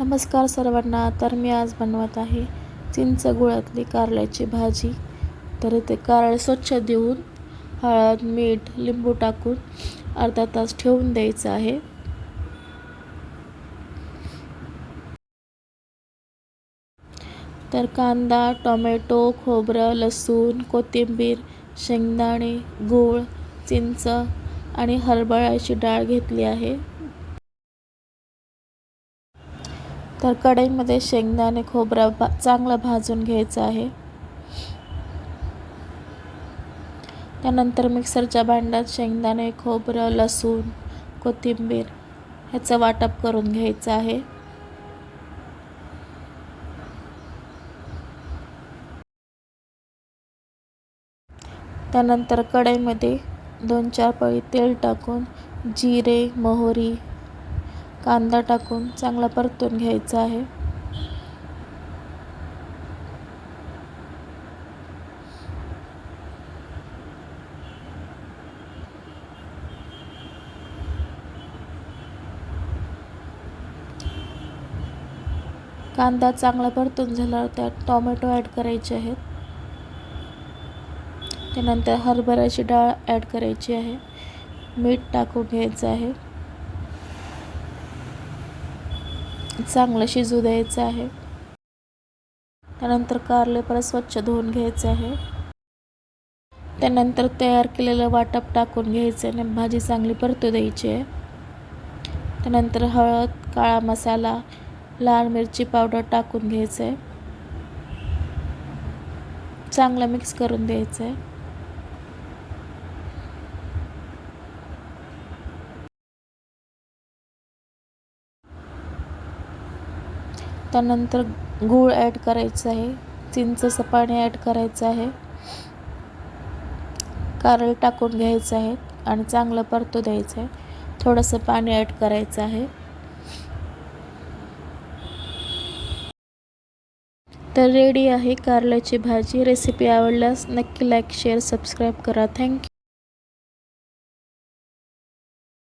नमस्कार सर्वांना तर मी आज बनवत आहे चिंच गुळातली कारल्याची भाजी. तर ते कारळ स्वच्छ देऊन हळद मीठ लिंबू टाकून अर्धा तास ठेवून द्यायचं आहे. तर कांदा टोमॅटो खोबरं लसूण कोथिंबीर शेंगदाणे गूळ चिंच आणि हरभळ्याची डाळ घेतली आहे. तर कढईमध्ये शेंगदाणे खोबरं भा चांगलं भाजून घ्यायचं आहे. त्यानंतर मिक्सरच्या भांड्यात शेंगदाणे खोबरं लसूण कोथिंबीर ह्याचं वाटप करून घ्यायचं आहे. त्यानंतर कढईमध्ये दोन चार पळी तेल टाकून जिरे मोहरी कांदा टाकून चांगला परतून घ्यायचा आहे. कांदा चांगला परतून झाल्यावर त्यात टोमॅटो ॲड करायचे आहेत. त्यानंतर हरभऱ्याची डाळ ॲड करायची आहे. मीठ टाकून घ्यायचं आहे. चांगलं शिजू द्यायचं आहे. त्यानंतर कारले परत स्वच्छ धुवून घ्यायचं आहे. त्यानंतर तयार केलेलं वाटप टाकून घ्यायचं आणि भाजी चांगली परतू द्यायची आहे. त्यानंतर हळद काळा मसाला लाल मिरची पावडर टाकून घ्यायचं आहे. चांगलं मिक्स करून द्यायचं आहे. त्यानंतर गूळ ॲड करायचं आहे. चिंचेचं पाणी ॲड करायचं आहे. कारळ टाकून घ्यायचं आहे आणि चांगलं परतू द्यायचं आहे. थोडंसं पाणी ॲड करायचं आहे. तर रेडी आहे कारल्याची भाजी. रेसिपी आवडल्यास नक्की लाईक शेअर सबस्क्राईब करा. Thank you